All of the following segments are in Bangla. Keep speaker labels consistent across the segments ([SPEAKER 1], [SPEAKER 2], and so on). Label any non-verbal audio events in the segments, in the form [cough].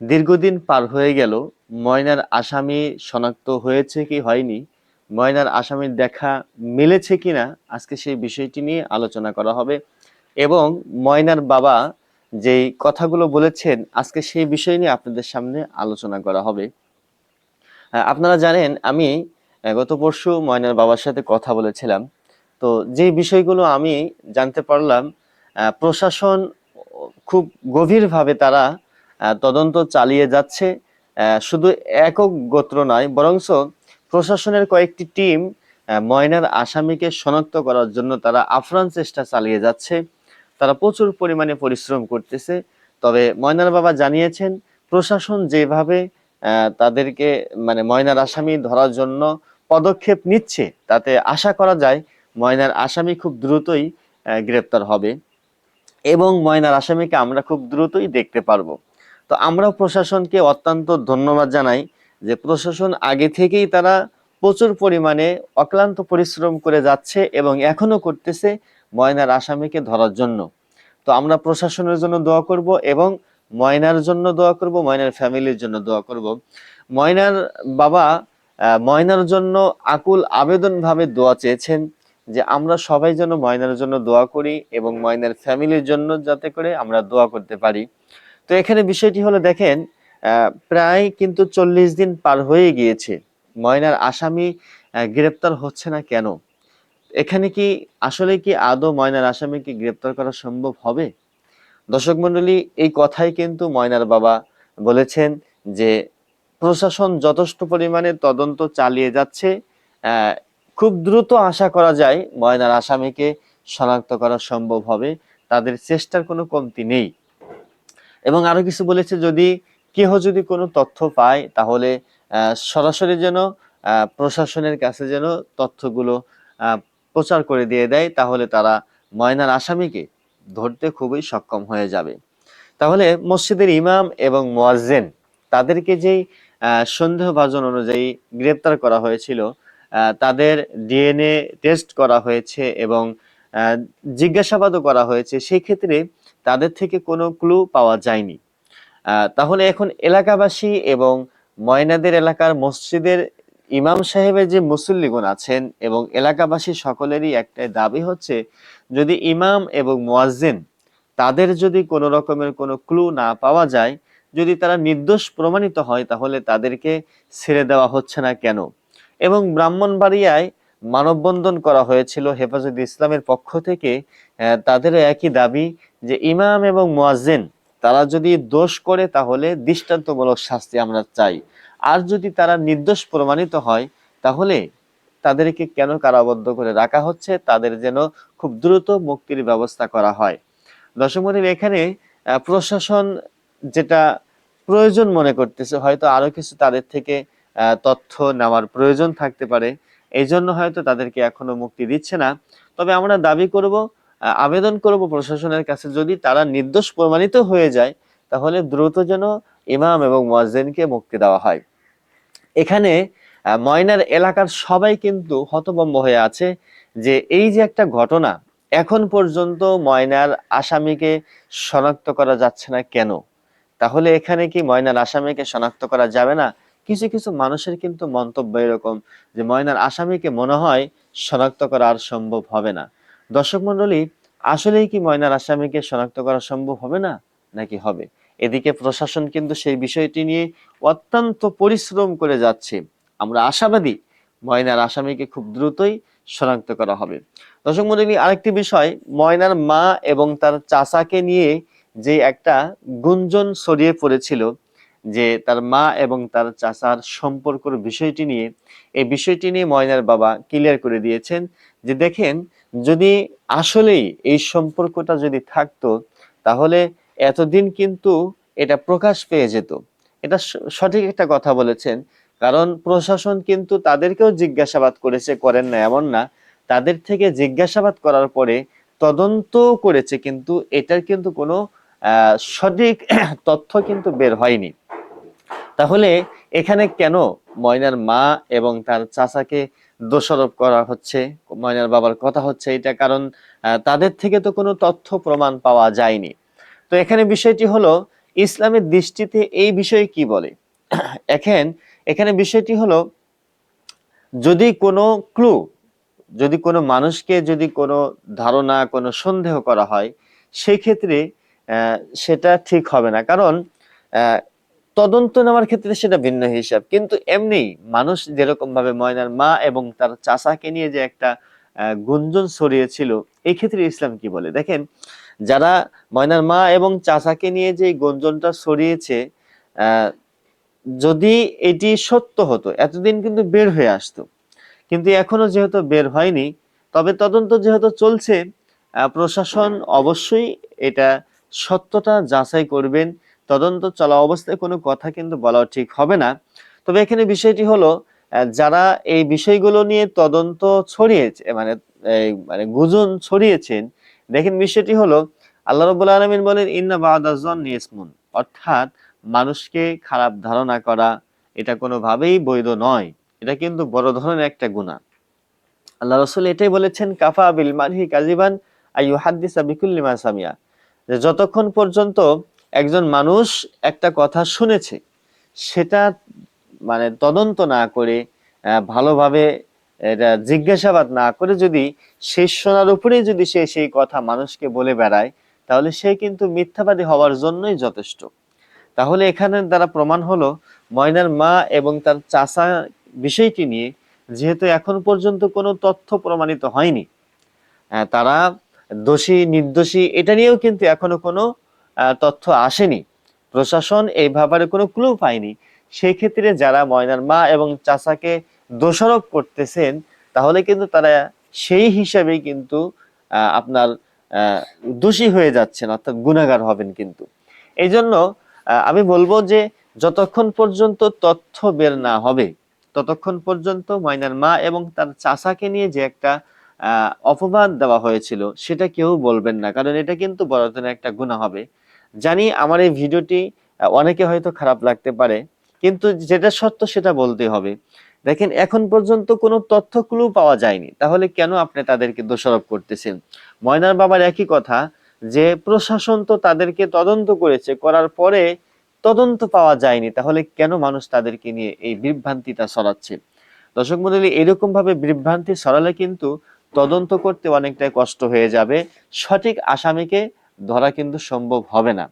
[SPEAKER 1] দীর্ঘদিন পার হয়ে গেল, ময়নার আসামি শনাক্ত হয়েছে কি হয়নি, ময়নার আসামির দেখা মিলেছে কিনা, আজকে সেই বিষয়টি নিয়ে আলোচনা করা হবে। এবং ময়নার বাবা যেই কথাগুলো বলেছেন, আজকে সেই বিষয় নিয়ে আপনাদের সামনে আলোচনা করা হবে। আপনারা জানেন, আমি গত পরশু ময়নার বাবার সাথে কথা বলেছিলাম। তো যে বিষয়গুলো আমি জানতে পারলাম প্রশাসন খুব গভীরভাবে তারা তদন্ত চালিয়ে যাচ্ছে। শুধু একক গোত্র নয়, বরংস প্রশাসনের কয়েকটি টিম ময়নার আসামিকে শনাক্ত করার জন্য তারা আফরান চেষ্টা চালিয়ে যাচ্ছে। তারা প্রচুর পরিমাণে পরিশ্রম করতেছে। তবে ময়নার বাবা জানিয়েছেন, প্রশাসন যেভাবে তাদেরকে মানে ময়নার আসামি ধরার জন্য পদক্ষেপ নিচ্ছে, তাতে আশা করা যায় ময়নার আসামি খুব দ্রুতই গ্রেপ্তার হবে। এবং ময়নার আসামিকে আমরা খুব দ্রুতই দেখতে পারব। তো আমরা প্রশাসনকে অত্যন্ত ধন্যবাদ জানাই যে প্রশাসন আগে থেকেই তারা প্রচুর পরিমাণে অক্লান্ত পরিশ্রম করে যাচ্ছে এবং এখনও করতেছে ময়নার আসামিকে ধরার জন্য। তো আমরা প্রশাসনের জন্য দোয়া করব এবং ময়নার জন্য দোয়া করব, ময়নার ফ্যামিলির জন্য দোয়া করব। ময়নার বাবা ময়নার জন্য আকুল আবেদনভাবে দোয়া চেয়েছেন যে আমরা সবাই যেন ময়নার জন্য দোয়া করি এবং ময়নার ফ্যামিলির জন্য যাতে করে আমরা দোয়া করতে পারি। তো এখানে বিষয়টি হলো দেখেন প্রায় কিন্তু চল্লিশ দিন পার হয়ে গিয়েছে। ময়নার আসামি গ্রেপ্তার হচ্ছে না কেন? এখানে কি, আসলে কি আদৌ ময়নার আসামিকে গ্রেপ্তার করা সম্ভব হবে? দর্শক মন্ডলী এই কথাই কিন্তু ময়নার বাবা বলেছেন যে, প্রশাসন যথেষ্ট পরিমাণে তদন্ত চালিয়ে যাচ্ছে। খুব দ্রুত আশা করা যায় ময়নার আসামিকে শনাক্ত করা সম্ভব হবে। তাদের চেষ্টার কোনো কমতি নেই। এবং আরও কিছু বলেছে, যদি কেহ যদি কোনো তথ্য পায়, তাহলে সরাসরি যেন প্রশাসনের কাছে যেন তথ্যগুলো প্রচার করে দিয়ে দেয়, তাহলে তারা ময়নার আসামিকে ধরতে খুবই সক্ষম হয়ে যাবে। তাহলে মসজিদের ইমাম এবং মোয়াজ্জেন, তাদেরকে যেই সন্দেহভাজন অনুযায়ী গ্রেপ্তার করা হয়েছিল তাদের ডিএনএ টেস্ট করা হয়েছে এবং জিজ্ঞাসাবাদও করা হয়েছে সেই ক্ষেত্রে তাদের থেকে কোনো ক্লু পাওয়া যায়নি। তাহলে এখন এলাকাবাসী এবং ময়নাদের এলাকার মসজিদের ইমাম সাহেবের যে মুসল্লিগণ আছেন এবং এলাকাবাসী সকলেরই একটাই দাবি হচ্ছে, যদি ইমাম এবং মোয়াজ্জেন তাদের যদি কোনো রকমের কোনো ক্লু না পাওয়া যায়, যদি তারা নির্দোষ প্রমাণিত হয়, তাহলে তাদেরকে ছেড়ে দেওয়া হচ্ছে না কেন? এবং ব্রাহ্মণবাড়িয়ায় মানববন্ধন করা হয়েছিল হেফাজত ইসলামের পক্ষ থেকে আহ, তাদেরও একই দাবি যে ইমাম এবং মোয়াজ্জেন তারা যদি দোষ করে তাহলে দৃষ্টান্তমূলক শাস্তি আমরা চাই। আর যদি তারা নির্দোষ প্রমাণিত হয় তাহলে তাদেরকে কেন কারাবদ্ধ করে রাখা হচ্ছে? তাদের যেন খুব দ্রুত মুক্তির ব্যবস্থা করা হয়। দর্শক এখানে প্রশাসন যেটা প্রয়োজন মনে করতেছে হয়তো আরও কিছু তাদের থেকে তথ্য নেওয়ার প্রয়োজন থাকতে পারে। এই জন্য হয়তো তাদেরকে এখনও মুক্তি দিচ্ছে না। তবে আমরা দাবি করব আবেদন করব প্রশাসনের কাছে যদি তারা নির্দোষ প্রমাণিত হয়ে যায়, তাহলে দ্রুত যেন ইমাম এবং মুয়াজ্জিনকে মুক্তি দেওয়া হয়। এখানে ময়নার এলাকার সবাই কিন্তু হতভম্ব হয়ে আছে যে এই যে একটা ঘটনা, এখন পর্যন্ত ময়নার আসামিকে শনাক্ত করা যাচ্ছে না কেন? তাহলে এখানে কি ময়নার আসামিকে শনাক্ত করা যাবে না? কিছু কিছু মানুষের কিন্তু মন্তব্য এরকম যে, ময়নার আসামিকে মনে হয় শনাক্ত করা আর সম্ভব হবে না। দর্শক মন্ডলী আসলেই কি ময়নার আসামিকে শনাক্ত করা সম্ভব হবে না? নাকি হবে? এদিকে প্রশাসন কিন্তু সেই বিষয়টি নিয়ে অত্যন্ত পরিশ্রম করে যাচ্ছে। আমরা আশাবাদী ময়নার আসামিকে খুব দ্রুতই শনাক্ত করা হবে। দর্শক মন্ডলী আরেকটি বিষয়, ময়নার মা এবং তার চাচাকে নিয়ে যে একটা গুঞ্জন ছড়িয়ে পড়েছিল যে তার মা এবং তার চাচার সম্পর্কের বিষয়টি নিয়ে, এই বিষয়টি নিয়ে ময়নার বাবা ক্লিয়ার করে দিয়েছেন যে দেখেন, যদি আসলেই এই সম্পর্কটা যদি থাকতো, তাহলে এতদিন কিন্তু এটা প্রকাশ পেয়ে যেত। এটা সঠিক একটা কথা বলেছেন। কারণ প্রশাসন কিন্তু তাদেরকেও জিজ্ঞাসাবাদ করেছে, করেন না এমন না। তাদের থেকে জিজ্ঞাসাবাদ করার পরে তদন্ত করেছে, কিন্তু এটার কিন্তু কোনো সঠিক [clears throat] তথ্য কিন্তু বের হয়নি। তাহলে এখানে কেন ময়নার মা এবং তার চাচাকে দোষারোপ করা হচ্ছে? ময়নার বাবার কথা হচ্ছে এটা কারণ তাদের থেকে তো কোনো তথ্য প্রমাণ পাওয়া যায়নি। তো এখানে বিষয়টি হলো, ইসলামের দৃষ্টিতে এই বিষয়ে কি বলে? এখন, এখানে বিষয়টি হলো, যদি কোনো ক্লু, যদি কোনো মানুষকে যদি কোনো ধারণা, কোনো সন্দেহ করা হয় সেই ক্ষেত্রে সেটা ঠিক হবে না। কারণ তদন্ত নেওয়ার ক্ষেত্রে সেটা ভিন্ন হিসাব। কিন্তু এমনি মানুষ যেরকম ভাবে ময়নার মা এবং তার চাচাকে নিয়ে যে একটা গুঞ্জন ছড়িয়েছিল এই ক্ষেত্রে ইসলাম কি বলে? দেখেন, যারা ময়নার মা এবং চাচাকে নিয়ে যে গুঞ্জনটা ছড়িয়েছে যদি এটি সত্য হতো, এতদিন কিন্তু বের হয়ে আসতো। কিন্তু এখনও যেহেতু বের হয়নি, তবে তদন্ত যেহেতু চলছে প্রশাসন অবশ্যই এটা সত্যটা যাচাই করবেন তদন্ত চলা অবস্থায় কোনো কথা কিন্তু বলা ঠিক হবে না। তবে এখানে বিষয়টি হলো যারা এই বিষয়গুলো নিয়ে তদন্ত ছড়িয়েছে মানে মানে গুজন ছড়িয়েছেন, দেখেন বিষয়টি হলো, আল্লাহ রবুল্লা আলমিন বলেন, ইন্না বাদাজন অর্থাৎ মানুষকে খারাপ ধারণা করা, এটা কোনোভাবেই বৈধ নয়। এটা কিন্তু বড় ধরনের একটা গুণা আল্লাহ রসুল এটাই বলেছেন, কাফা বিল মানহি কাজিবান আইয়ু হাদ্দিসা বিকুল্লি সামিয়া যে যতক্ষণ পর্যন্ত একজন মানুষ একটা কথা শুনেছে, সেটা মানে তদন্ত না করে ভালোভাবে এটা জিজ্ঞাসাবাদ না করে যদি শেষ শোনার উপরেই যদি সে সেই কথা মানুষকে বলে বেড়ায়, তাহলে সে কিন্তু মিথ্যাবাদী হওয়ার জন্যই যথেষ্ট। তাহলে এখানে দ্বারা প্রমাণ হলো, ময়নার মা এবং তার চাচা বিষয়টি নিয়ে যেহেতু এখন পর্যন্ত কোনো তথ্য প্রমাণিত হয়নি তারা দোষী, নির্দোষী এটা নিয়েও কিন্তু এখনও কোনো তথ্য আসেনি। প্রশাসন এই ব্যাপারে কোনো ক্লু পায়নি। সেই ক্ষেত্রে যারা ময়নার মা এবং চাচাকে দোষারোপ করতেছেন, তাহলে কিন্তু তারা সেই হিসাবেই কিন্তু আপনার দোষী হয়ে যাচ্ছেন, অর্থাৎ গুণাগার হবেন কিন্তু। এই জন্য আমি বলব যে যতক্ষণ পর্যন্ত তথ্য বের না হবে, ততক্ষণ পর্যন্ত ময়নার মা এবং তার চাচাকে নিয়ে যে একটা অপবাদ দেওয়া হয়েছিল, সেটা কেউ বলবেন না। কারণ এটা কিন্তু বড় একটা গুণা হবে। জানি আমার এই ভিডিওটি অনেকে হয়তো খারাপ লাগতে পারে, কিন্তু যেটা সত্য সেটা বলতে হবে। দেখেন, এখন পর্যন্ত কোনো তথ্য ক্লু পাওয়া যায়নি। তাহলে কেন আপনি তাদেরকে দোষারোপ করতেছেন? ময়নার বাবার একই কথা, যে প্রশাসন তো তাদেরকে তদন্ত করেছে, করার পরে তদন্ত পাওয়া যায়নি, তাহলে কেন মানুষ তাদেরকে নিয়ে এই বিভ্রান্তিটা ছড়াচ্ছে? দর্শক মন্ডলী এরকম ভাবে বিভ্রান্তি ছড়ালে কিন্তু তদন্ত করতে অনেকটাই কষ্ট হয়ে যাবে। সঠিক আসামিকে ধরা কিন্তু সম্ভব হবে না।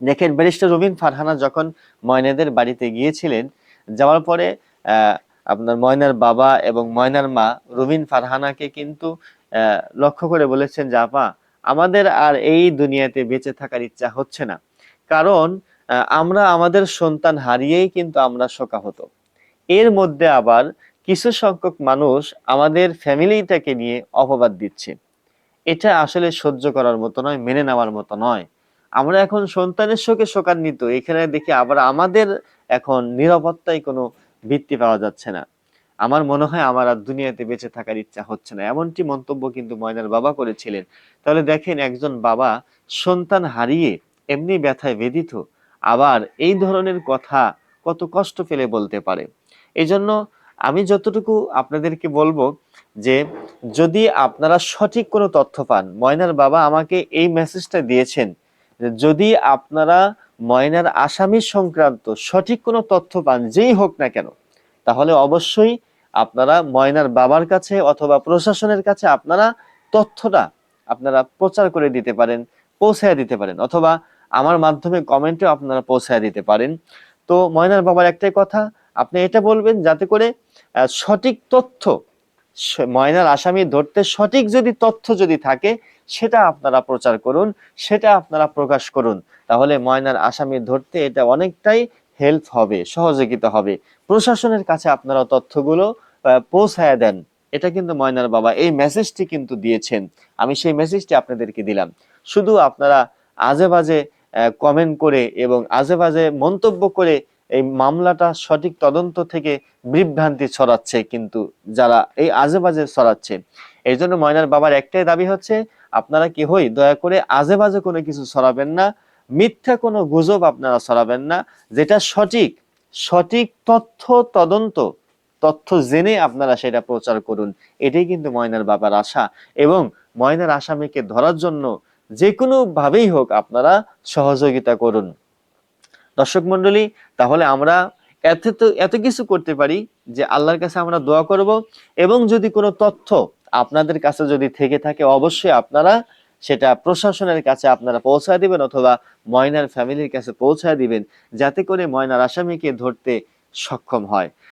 [SPEAKER 1] দেখেন, ব্যারিস্টার রবিন ফারহানা যখন ময়নাদের বাড়িতে গিয়েছিলেন, যাওয়ার পরে আপনার ময়নার বাবা এবং ময়নার মা রবিন ফারহানাকে কিন্তু লক্ষ্য করে বলেছেন যে আমাদের আর এই দুনিয়াতে বেঁচে থাকার ইচ্ছা হচ্ছে না। কারণ আমরা আমাদের সন্তান হারিয়েই কিন্তু আমরা শোকাহত। এর মধ্যে আবার কিছু সংখ্যক মানুষ আমাদের ফ্যামিলিটাকে নিয়ে অপবাদ দিচ্ছে। এটা আসলে সহ্য করার মতো নয়, মেনে নেওয়ার মতো নয়। আমরা এখন সন্তানের শোকে শোকান্বিত, এখানে দেখি আবার আমাদের এখন নিরাপত্তায় কোনো ভিত্তি পাওয়া যাচ্ছে না। আমার মনে হয় আমার আর দুনিয়াতে বেঁচে থাকার ইচ্ছা হচ্ছে না। এমনটি মন্তব্য কিন্তু ময়নার বাবা করেছিলেন। তাহলে দেখেন একজন বাবা সন্তান হারিয়ে এমনি ব্যথায় বেদিত আবার এই ধরনের কথা কত কষ্ট ফেলে বলতে পারে। এই জন্য আমি যতটুকু আপনাদেরকে বলব যে যদি আপনারা সঠিক কোনো তথ্য পান, ময়নার বাবা আমাকে এই মেসেজটা দিয়েছেন যদি আপনারা ময়নার আসামি সংক্রান্ত সঠিক কোনো তথ্য পান, যেই হোক না কেন, তাহলে অবশ্যই আপনারা ময়নার বাবার কাছে অথবা প্রশাসনের কাছে আপনারা তথ্যটা আপনারা প্রচার করে দিতে পারেন, পৌঁছায় দিতে পারেন অথবা আমার মাধ্যমে কমেন্টেও আপনারা পৌঁছায় দিতে পারেন। তো ময়নার বাবার একটাই কথা, আপনি এটা বলবেন যাতে করে সঠিক তথ্য ময়নার আসামি ধরতে সঠিক যদি তথ্য যদি থাকে, সেটা আপনারা প্রচার করুন, সেটা আপনারা প্রকাশ করুন। তাহলে ময়নার আসামি ধরতে এটা অনেকটাই হেল্প হবে, সহযোগিতা হবে। প্রশাসনের কাছে আপনারা তথ্যগুলো পৌঁছায় দেন। এটা কিন্তু ময়নার বাবা এই মেসেজটি কিন্তু দিয়েছেন। আমি সেই মেসেজটি আপনাদেরকে দিলাম। শুধু আপনারা আজে বাজে কমেন্ট করে এবং আজে বাজে মন্তব্য করে এই মামলাটা সঠিক তদন্ত থেকে বিভ্রান্তি ছড়াচ্ছে কিন্তু যারা এই আজে বাজে ছড়াচ্ছে। এই জন্য ময়নার বাবার একটাই দাবি হচ্ছে, আপনারা কেহই দয়া করে আজে বাজে কোনো কিছু ছড়াবেন না, মিথ্যা কোনো গুজব আপনারা ছড়াবেন না, যেটা সঠিক সঠিক তথ্য তদন্ত, তথ্য জেনে আপনারা সেটা প্রচার করুন, এটাই কিন্তু ময়নার বাবার আশা। এবং ময়নার আসামিকে ধরার জন্য যে কোনো ভাবেই হোক আপনারা সহযোগিতা করুন। দর্শক মন্ডলী তাহলে আমরা এত এত কিছু করতে পারি যে আল্লাহর কাছে আমরা দোয়া করব এবং যদি কোনো তথ্য আপনাদের কাছে যদি থেকে থাকে, অবশ্যই আপনারা সেটা প্রশাসনের কাছে আপনারা পৌঁছায় দিবেন অথবা ময়নার ফ্যামিলির কাছে পৌঁছায় দিবেন, যাতে করে ময়নার আসামিকে ধরতে সক্ষম হয়।